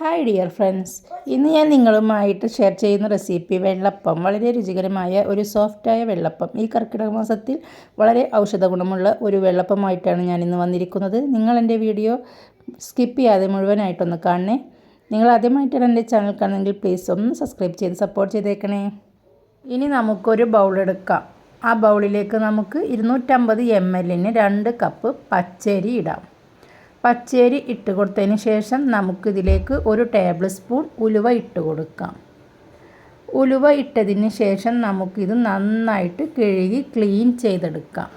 Hi dear friends ഇന്ന് ഞാൻ നിങ്ങളുമായിട്ട് ഷെയർ ചെയ്യുന്ന റെസിപ്പി വെള്ളപ്പം. വളരെ രുചികരമായ ഒരു സോഫ്റ്റായ വെള്ളപ്പം. ഈ കർക്കിടക മാസത്തിൽ വളരെ ഔഷധ ഗുണമുള്ള ഒരു വെള്ളപ്പമായിട്ടാണ് ഞാൻ ഇന്ന് വന്നിരിക്കുന്നത്. നിങ്ങൾ എന്റെ വീഡിയോ സ്കിപ്പ് ചെയ്യാതെ മുഴുവനായിട്ടൊന്ന് കാണണേ. നിങ്ങൾ ആദ്യമായിട്ടാണ് എന്റെ ചാനൽ കാണുന്നെങ്കിൽ പ്ലീസ് ഒന്ന് സബ്സ്ക്രൈബ് ചെയ്ത് സപ്പോർട്ട് ചെയ്തേക്കണേ. ഇനി നമുക്കൊരു ബൗൾ എടുക്കാം. ആ ബൗളിലേക്ക് നമുക്ക് ഇരുന്നൂറ്റമ്പത് എം എല്ലിന് രണ്ട് കപ്പ് പച്ചരി ഇടാം. പച്ചരി ഇട്ട് കൊടുത്തതിന് ശേഷം നമുക്കിതിലേക്ക് ഒരു ടേബിൾ സ്പൂൺ ഉലുവ ഇട്ട് കൊടുക്കാം. ഉലുവ ഇട്ടതിന് ശേഷം നമുക്കിത് നന്നായിട്ട് കഴുകി ക്ലീൻ ചെയ്തെടുക്കാം.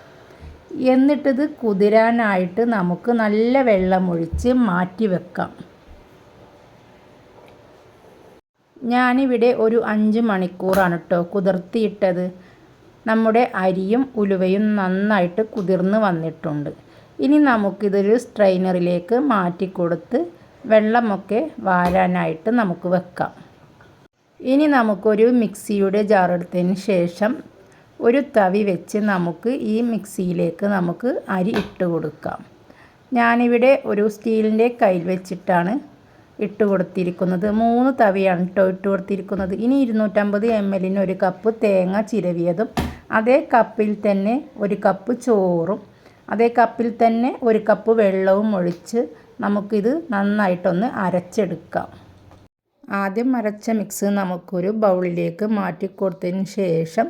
എന്നിട്ടിത് കുതിരാനായിട്ട് നമുക്ക് നല്ല വെള്ളമൊഴിച്ച് മാറ്റി വെക്കാം. ഞാനിവിടെ ഒരു അഞ്ച് മണിക്കൂറാണ് കേട്ടോ കുതിർത്തിയിട്ടത്. നമ്മുടെ അരിയും ഉലുവയും നന്നായിട്ട് കുതിർന്ന് വന്നിട്ടുണ്ട്. ഇനി നമുക്കിതൊരു സ്ട്രെയിനറിലേക്ക് മാറ്റി കൊടുത്ത് വെള്ളമൊക്കെ വാരാനായിട്ട് നമുക്ക് വെക്കാം. ഇനി നമുക്കൊരു മിക്സിയുടെ ജാറെടുത്തതിന് ശേഷം ഒരു തവി വെച്ച് നമുക്ക് ഈ മിക്സിയിലേക്ക് നമുക്ക് അരി ഇട്ട് കൊടുക്കാം. ഞാനിവിടെ ഒരു സ്റ്റീലിന്റെ കയ്യിൽ വെച്ചിട്ടാണ് ഇട്ട് കൊടുത്തിരിക്കുന്നത്. മൂന്ന് തവിയാണ് കേട്ടോ ഇട്ട് കൊടുത്തിരിക്കുന്നത്. ഇനി ഇരുന്നൂറ്റമ്പത് എം എല്ലിന് ഒരു കപ്പ് തേങ്ങ ചിരവിയതും അതേ കപ്പിൽ തന്നെ ഒരു കപ്പ് ചോറും അതേ കപ്പിൽ തന്നെ ഒരു കപ്പ് വെള്ളവും ഒഴിച്ച് നമുക്കിത് നന്നായിട്ടൊന്ന് അരച്ചെടുക്കാം. ആദ്യം അരച്ച മിക്സ് നമുക്കൊരു ബൗളിലേക്ക് മാറ്റി കൊടുത്തതിന് ശേഷം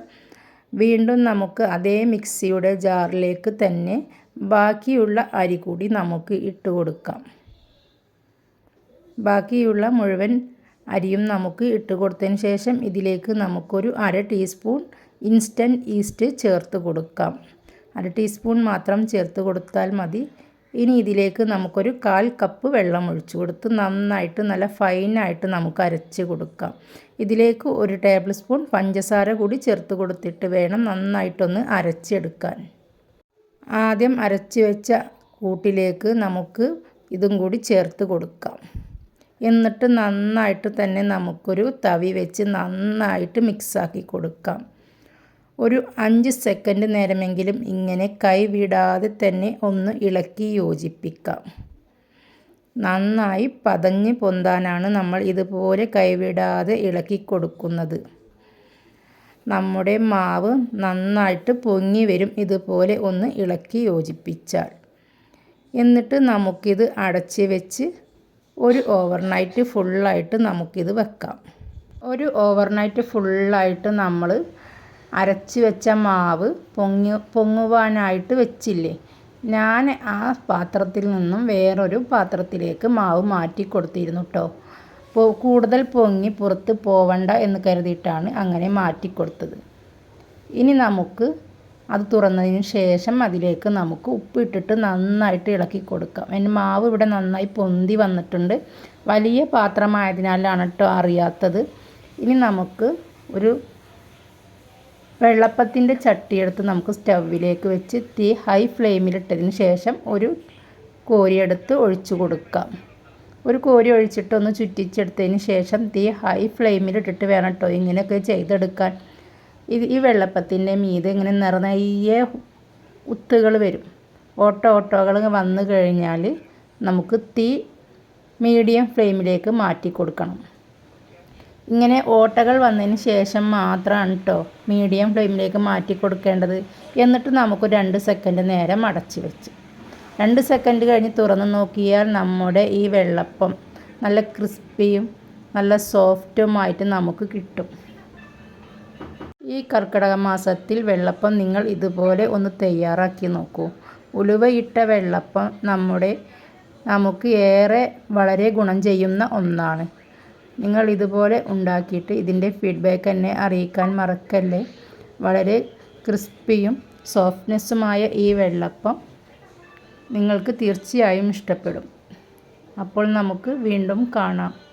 വീണ്ടും നമുക്ക് അതേ മിക്സിയുടെ ജാറിലേക്ക് തന്നെ ബാക്കിയുള്ള അരി കൂടി നമുക്ക് ഇട്ട് കൊടുക്കാം. ബാക്കിയുള്ള മുഴുവൻ അരിയും നമുക്ക് ഇട്ട് കൊടുത്തതിന് ശേഷം ഇതിലേക്ക് നമുക്കൊരു അര ടീസ്പൂൺ ഇൻസ്റ്റന്റ് ഈസ്റ്റ് ചേർത്ത് കൊടുക്കാം. അര ടീസ്പൂൺ മാത്രം ചേർത്ത് കൊടുത്താൽ മതി. ഇനി ഇതിലേക്ക് നമുക്കൊരു കാൽ കപ്പ് വെള്ളം ഒഴിച്ചു കൊടുത്ത് നന്നായിട്ട് നല്ല ഫൈനായിട്ട് നമുക്ക് അരച്ച് കൊടുക്കാം. ഇതിലേക്ക് ഒരു ടേബിൾ സ്പൂൺ പഞ്ചസാര കൂടി ചേർത്ത് കൊടുത്തിട്ട് വേണം നന്നായിട്ടൊന്ന് അരച്ചെടുക്കാൻ. ആദ്യം അരച്ച് വെച്ച കൂട്ടിലേക്ക് നമുക്ക് ഇതും കൂടി ചേർത്ത് കൊടുക്കാം. എന്നിട്ട് നന്നായിട്ട് തന്നെ നമുക്കൊരു തവി വെച്ച് നന്നായിട്ട് മിക്സാക്കി കൊടുക്കാം. ഒരു അഞ്ച് സെക്കൻഡ് നേരമെങ്കിലും ഇങ്ങനെ കൈവിടാതെ തന്നെ ഒന്ന് ഇളക്കി യോജിപ്പിക്കാം. നന്നായി പതഞ്ഞ് പൊന്താനാണ് നമ്മൾ ഇതുപോലെ കൈവിടാതെ ഇളക്കി കൊടുക്കുന്നത്. നമ്മുടെ മാവ് നന്നായിട്ട് പൊങ്ങി വരും ഇതുപോലെ ഒന്ന് ഇളക്കി യോജിപ്പിച്ചാൽ. എന്നിട്ട് നമുക്കിത് അടച്ച് വെച്ച് ഒരു ഓവർനൈറ്റ് ഫുള്ളായിട്ട് നമുക്കിത് വെക്കാം. ഒരു ഓവർനൈറ്റ് ഫുള്ളായിട്ട് നമ്മൾ അരച്ച് വെച്ച മാവ് പൊങ്ങി പൊങ്ങുവാനായിട്ട് വെച്ചില്ലേ? ഞാൻ ആ പാത്രത്തിൽ നിന്നും വേറൊരു പാത്രത്തിലേക്ക് മാവ് മാറ്റി കൊടുത്തിരുന്നു കേട്ടോ കൂടുതൽ പൊങ്ങി പുറത്ത് പോവണ്ട എന്ന് കരുതിയിട്ടാണ് അങ്ങനെ മാറ്റി കൊടുത്തത്. ഇനി നമുക്ക് അത് തുറന്നതിന് ശേഷം അതിലേക്ക് നമുക്ക് ഉപ്പിട്ടിട്ട് നന്നായിട്ട് ഇളക്കി കൊടുക്കാം. എന്റെ മാവ് ഇവിടെ നന്നായി പൊന്തി വന്നിട്ടുണ്ട്. വലിയ പാത്രമായതിനാലാണ് കേട്ടോ അറിയാത്തത്. ഇനി നമുക്ക് ഒരു വെള്ളപ്പത്തിന്റെ ചട്ടിയെടുത്ത് നമുക്ക് സ്റ്റൗവിലേക്ക് വെച്ച് തീ ഹൈ ഫ്ലെയിമിലിട്ടതിന് ശേഷം ഒരു കോരിയെടുത്ത് ഒഴിച്ചു കൊടുക്കാം. ഒരു കോരി ഒഴിച്ചിട്ട് ഒന്ന് ചുറ്റിച്ചെടുത്തതിന് ശേഷം തീ ഹൈ ഫ്ലെയിമിലിട്ടിട്ട് വേണം കേട്ടോ ഇങ്ങനെയൊക്കെ ചെയ്തെടുക്കാൻ. ഇത് ഈ വെള്ളപ്പത്തിന്റെ മീത് ഇങ്ങനെ നിറഞ്ഞ ഉത്തുകൾ വരും. ഓട്ടോ ഓട്ടോകൾ വന്നു കഴിഞ്ഞാൽ നമുക്ക് തീ മീഡിയം ഫ്ലെയിമിലേക്ക് മാറ്റി കൊടുക്കണം. ഇങ്ങനെ ഓട്ടകൾ വന്നതിന് ശേഷം മാത്രമാണ് കേട്ടോ മീഡിയം ഫ്ലെയിമിലേക്ക് മാറ്റി കൊടുക്കേണ്ടത്. എന്നിട്ട് നമുക്ക് രണ്ട് സെക്കൻഡ് നേരം അടച്ചു വെച്ച്. രണ്ട് സെക്കൻഡ് കഴിഞ്ഞ് തുറന്ന് നോക്കിയാൽ നമ്മുടെ ഈ വെള്ളപ്പം നല്ല ക്രിസ്പിയും നല്ല സോഫ്റ്റുമായിട്ട് നമുക്ക് കിട്ടും. ഈ കർക്കിടക മാസത്തിൽ വെള്ളപ്പം നിങ്ങൾ ഇതുപോലെ ഒന്ന് തയ്യാറാക്കി നോക്കൂ. ഉലുവയിട്ട വെള്ളപ്പം നമ്മുടെ നമുക്ക് ഏറെ വളരെ ഗുണം ചെയ്യുന്ന ഒന്നാണ്. നിങ്ങൾ ഇതുപോലെ ഉണ്ടാക്കിയിട്ട് ഇതിന്റെ ഫീഡ്ബാക്ക് എന്നെ അറിയിക്കാൻ മറക്കല്ലേ? വളരെ ക്രിസ്പിയും സോഫ്റ്റ്നെസ്സുമായ ഈ വെള്ളപ്പം നിങ്ങൾക്ക് തീർച്ചയായും ഇഷ്ടപ്പെടും. അപ്പോൾ നമുക്ക് വീണ്ടും കാണാം.